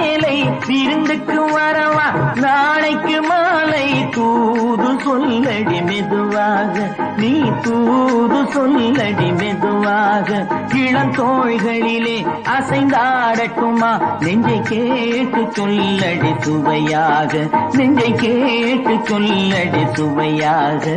வேலை விருந்துக்கு வரவா? நாளைக்கு மாலை தூது சொல்லடி மெதுவாக. நீ தூது சொல்லடி மெதுவாக. இளந்தோள்களிலே அசைந்தாடட்டுமா? நெஞ்சை கேட்டு சொல்லடி சுவையாக. நெஞ்சை கேட்டு சொல்லடி சுவையாக.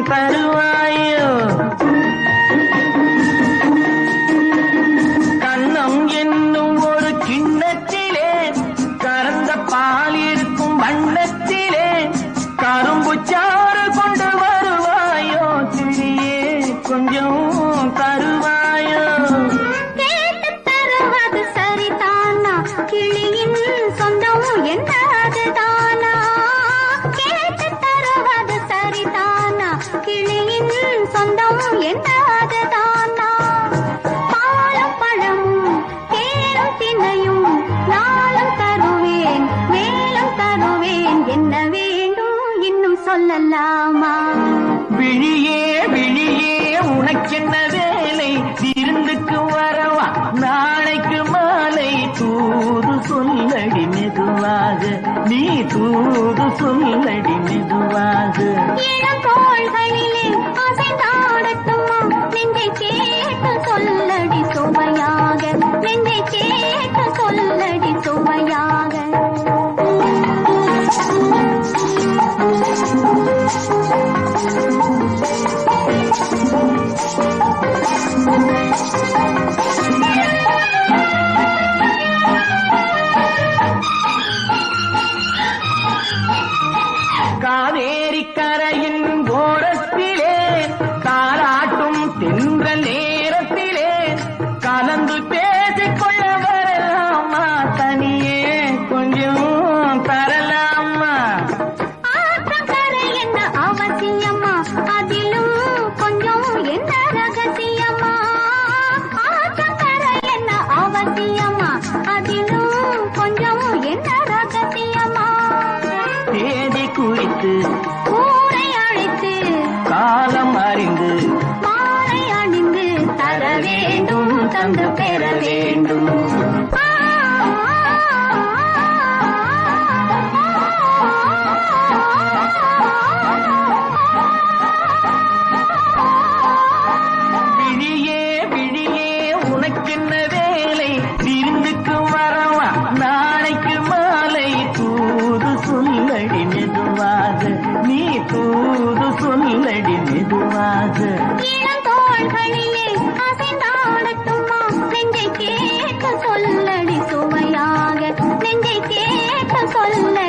கொஞ்சம் சொல்லலாமா? விழியே விழியே உனக்கென்ன வேலை விருந்துக்கு வரவா நாளைக்கு மாலை? தூது சொல்லடி மெதுவாக. நீ தூது சொல்லடி தானே குறித்து ஊரை அழைத்து காலம் அறிந்து மாலை அணிந்து தர வேண்டும் தந்து பெற வேண்டும். தூது சொல்லடி மெதுவாக. தோள்களிலே அசைந்தாடட்டுமா? நெஞ்சை கேட்க சொல்லடி சுவையாக. நெஞ்சை கேட்க சொல்ல